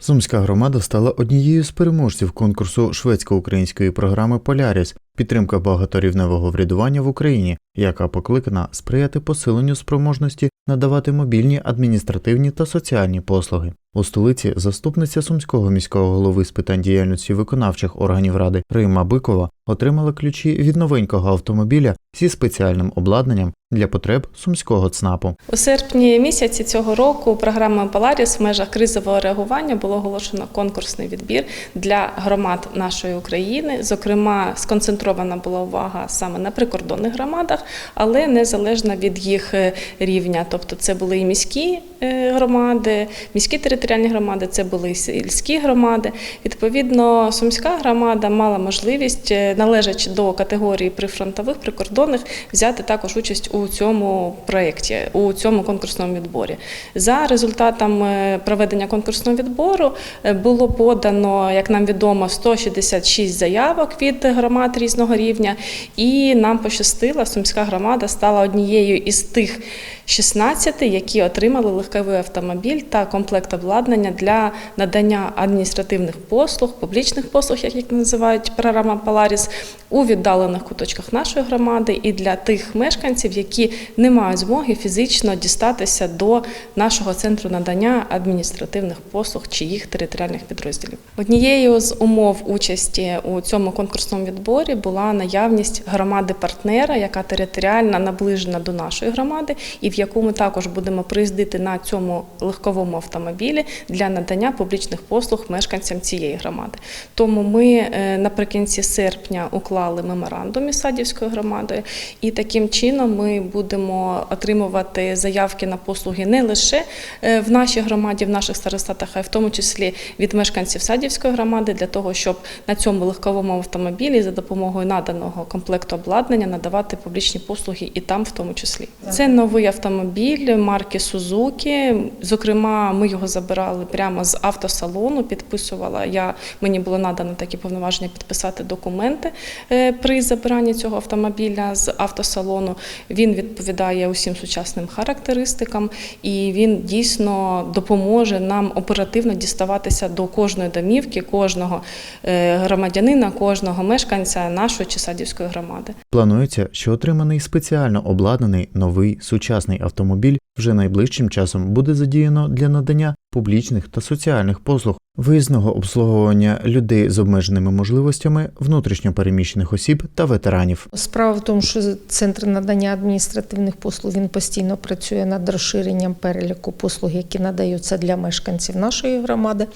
Сумська громада стала однією з переможців конкурсу шведсько-української програми Поляріс підтримка багаторівневого врядування в Україні, яка покликана сприяти посиленню спроможності надавати мобільні адміністративні та соціальні послуги. У столиці заступниця сумського міського голови з питань діяльності виконавчих органів ради Рима Бикова отримала ключі від новенького автомобіля зі спеціальним обладнанням для потреб сумського ЦНАПу. У серпні місяці цього року програмою Polaris в межах кризового реагування було оголошено конкурсний відбір для громад нашої України. Зокрема, сконцентрована була увага саме на прикордонних громадах, але незалежно від їх е, рівня. Тобто, це були і міські громади, міські територіальні громади, це були сільські громади. Відповідно, сумська громада мала можливість, е, належачи до категорії прифронтових прикордонних, взяти також участь у цьому проєкті, у цьому конкурсному відборі. За результатами проведення конкурсного відбору е, було подано, як нам відомо, 166 заявок від громад різного рівня, і нам пощастило, сумська громада стала однією із тих 16, які отримали легковий автомобіль та комплект обладнання для надання адміністративних послуг, публічних послуг, як їх називають програма Polaris, у віддалених куточках нашої громади і для тих мешканців, які не мають змоги фізично дістатися до нашого центру надання адміністративних послуг чи їх територіальних підрозділів. Однією з умов участі у цьому конкурсному відборі була наявність громади-партнера, яка територіально наближена до нашої громади, і в яку ми також будемо приїздити на цьому легковому автомобілі для надання публічних послуг мешканцям цієї громади. Тому ми е, наприкінці серпня уклали меморандум із Садівською громадою, і таким чином ми будемо отримувати заявки на послуги не лише е, в нашій громаді, в наших старостатах, а й в тому числі від мешканців Садівської громади, для того, щоб на цьому легковому автомобілі за допомогою наданого комплекту обладнання надавати публічні послуги і там, в тому числі. Це новий автомобіль марки Сузуки. Зокрема, ми його забирали прямо з автосалону. Підписувала я. Мені було надано такі повноваження підписати документи е, при забиранні цього автомобіля з автосалону. Він відповідає усім сучасним характеристикам, і він дійсно допоможе нам оперативно діставатися до кожної домівки, кожного е, громадянина, кожного мешканця нашої чи садівської громади. Планується, що отриманий спеціально обладнаний новий сучасний автомобіль вже найближчим часом буде задіяно для надання публічних та соціальних послуг, виїзного обслуговування людей з обмеженими можливостями, внутрішньопереміщених осіб та ветеранів. Справа в тому, що центр надання адміністративних послуг він постійно працює над розширенням переліку послуг, які надаються для мешканців нашої громади.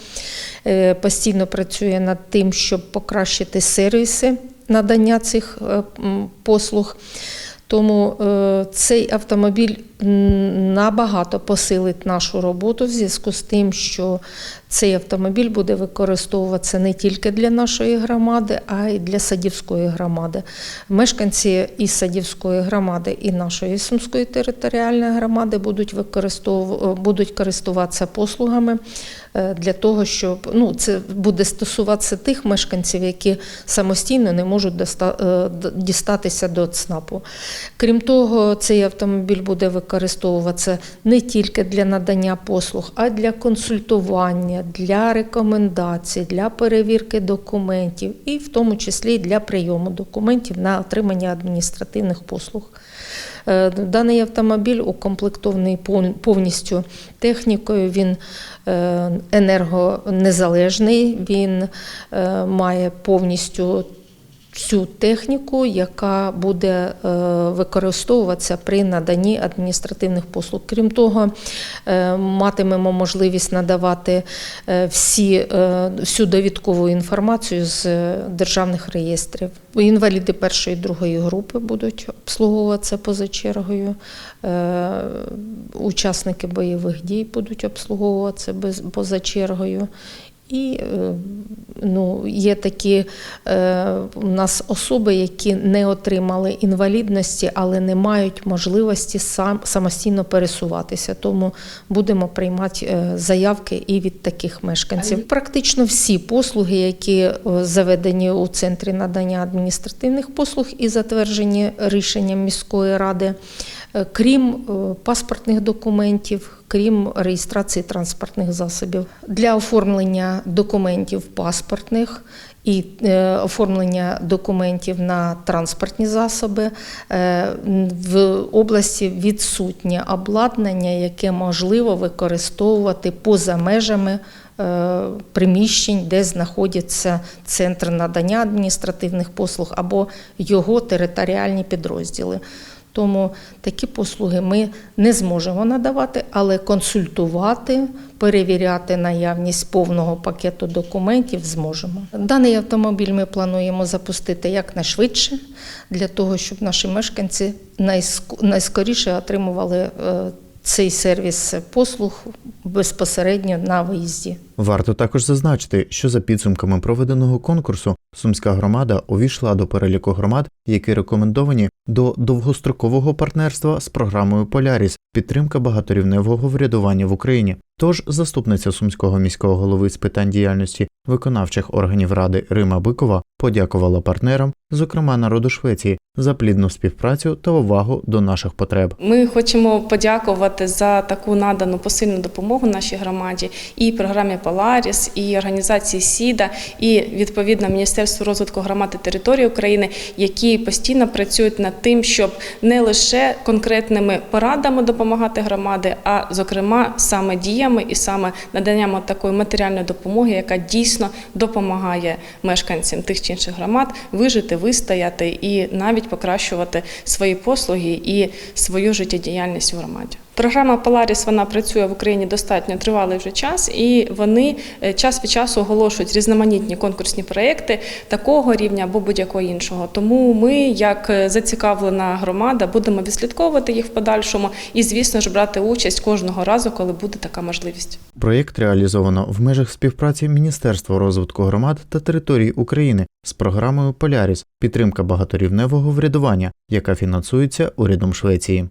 Е, Постійно працює над тим, щоб покращити сервіси надання цих е, послуг. Тому е, цей автомобіль набагато посилить нашу роботу в зв'язку з тим, що цей автомобіль буде використовуватися не тільки для нашої громади, а й для садівської громади. Мешканці і садівської громади, і нашої сумської територіальної громади будуть використовувати будуть користуватися послугами е, для того, щоб ну це буде стосуватися тих мешканців, які самостійно не можуть е, дістатися до ЦНАПу. Крім того, цей автомобіль буде використовуватися не тільки для надання послуг, а для консультування, для рекомендацій, для перевірки документів і в тому числі для прийому документів на отримання адміністративних послуг. Е, Даний автомобіль укомплектований повністю технікою. Він е, енергонезалежний, він е, має повністю всю техніку, яка буде е, використовуватися при наданні адміністративних послуг. Крім того, е, матимемо можливість надавати е, всі, всю довідкову інформацію з державних реєстрів. Інваліди першої і другої групи будуть обслуговуватися поза чергою. Учасники бойових дій будуть обслуговуватися поза чергою. І е, ну, є такі е, у нас особи, які не отримали інвалідності, але не мають можливості сам, самостійно пересуватися. Тому будемо приймати е, заявки і від таких мешканців. Практично всі послуги, які е, заведені у центрі надання адміністративних послуг і затверджені рішенням міської ради. Е, крім е, паспортних документів, крім реєстрації транспортних засобів. Для оформлення документів паспортних і е, оформлення документів на транспортні засоби в області відсутнє обладнання, яке можливо використовувати поза межами приміщень, де знаходиться центр надання адміністративних послуг або його територіальні підрозділи. Тому такі послуги ми не зможемо надавати, але консультувати, перевіряти наявність повного пакету документів зможемо. Даний автомобіль ми плануємо запустити якнайшвидше для того, щоб наші мешканці найск- найскоріше отримували е, цей сервіс послуг безпосередньо на виїзді. Варто також зазначити, що за підсумками проведеного конкурсу Сумська громада увійшла до переліку громад, які рекомендовані до довгострокового партнерства з програмою Поляріс підтримка багаторівневого врядування в Україні. Тож заступниця сумського міського голови з питань діяльності виконавчих органів ради Рима Бикова подякувала партнерам, зокрема народу Швеції, за плідну співпрацю та увагу до наших потреб. Ми хочемо подякувати за таку надану посильну допомогу нашій громаді і програмі Polaris, і організації СІДА, і відповідно Міністерству розвитку громад і території України, які постійно працюють над тим, щоб не лише конкретними порадами допомагати громади, а зокрема саме діями і саме наданням такої матеріальної допомоги, яка дійсно допомагає мешканцям тих чи інших громад вижити, вистояти і навіть покращувати свої послуги і свою життєдіяльність у громаді. Програма Polaris, вона працює в Україні достатньо тривалий вже час, і вони е, час від часу оголошують різноманітні конкурсні проекти такого рівня або будь-якого іншого. Тому ми, як е, зацікавлена громада, будемо відслідковувати їх в подальшому і, звісно ж, брати участь кожного разу, коли буде така можливість. Проєкт реалізовано в межах співпраці Міністерства розвитку громад та територій України з програмою Поляріс підтримка багаторівневого врядування, яка фінансується урядом Швеції.